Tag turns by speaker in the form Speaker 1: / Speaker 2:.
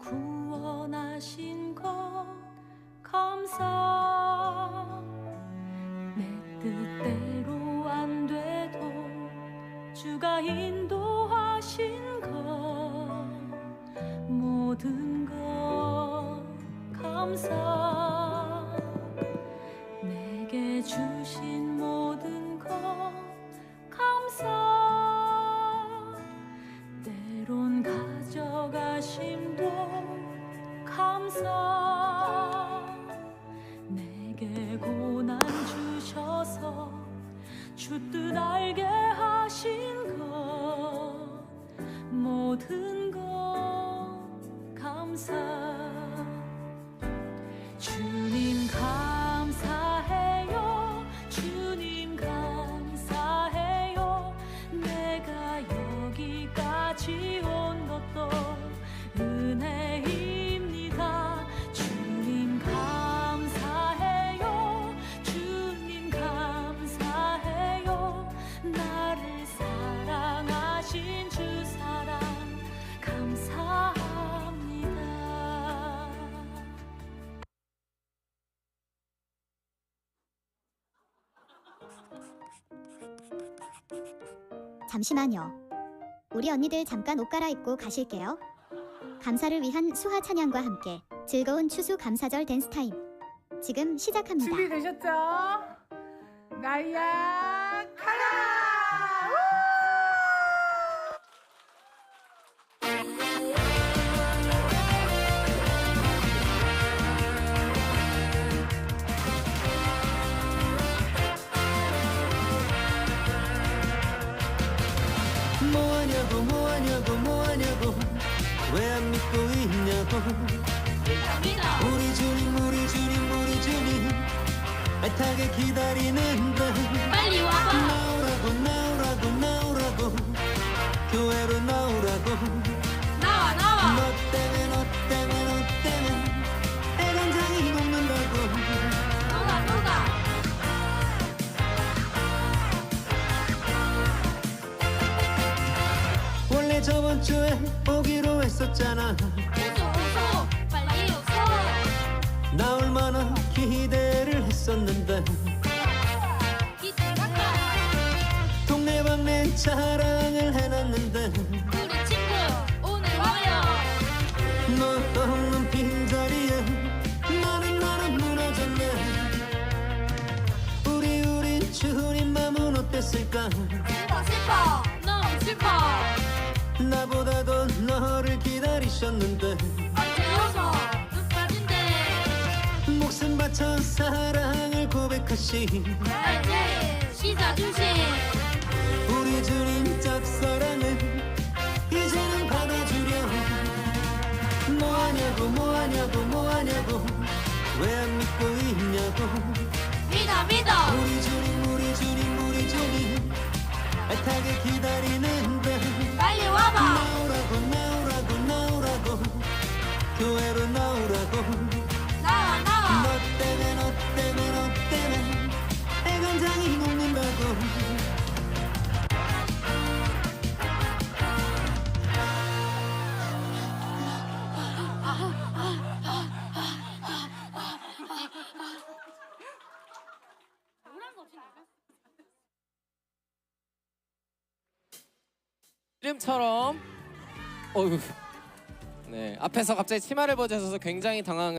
Speaker 1: 구원하신 것 감사 주가 인도하신 것 모든 것 감사. 내게 주신 모든 것 감사. 때론 가져가심도 감사. 내게 고난 주셔서 주뜻 알게 하신 것 모든 것 감사
Speaker 2: 잠시만요. 우리 언니들 잠깐 옷 갈아입고 가실게요. 감사를 위한 수화 찬양과 함께 즐거운 추수 감사절 댄스 타임. 지금 시작합니다.
Speaker 3: 준비되셨죠? 나이야
Speaker 4: 우리 주님 우리 주님 우리 주님 애타게 기다리는데
Speaker 1: 빨리 와봐.
Speaker 4: 나오라고 나오라고 나오라고. 교회로 나오라고.
Speaker 1: 나와 나와.
Speaker 4: 너 때문에 너 때문에 너 때문에 애간장이 녹는다고.
Speaker 1: 너가 너가.
Speaker 4: 원래 저번 주에 오기로 했었잖아 나 얼마나 기대를 했었는데.
Speaker 1: 갈까
Speaker 4: 동네방네 자랑을 해놨는데.
Speaker 1: 우리 친구 오늘 와요
Speaker 4: 너 없는 빈자리에 나는 나는 무너졌네. 우리 우리 주님 마음은 어땠을까?
Speaker 1: 슬퍼 슬퍼
Speaker 4: 기다리셨는데.
Speaker 1: 어째서 눈 빠진대.
Speaker 4: 목숨 바쳐 사랑을 고백하신
Speaker 1: 알지? 시사 주신
Speaker 4: 우리 주님 짝사랑을 이제는 받아주려 뭐하냐고 뭐하냐고 뭐하냐고. 왜 안 믿고 있냐고
Speaker 5: 이름처럼 어휴. 네 앞에서 갑자기 치마를 벗으셔서 굉장히 당황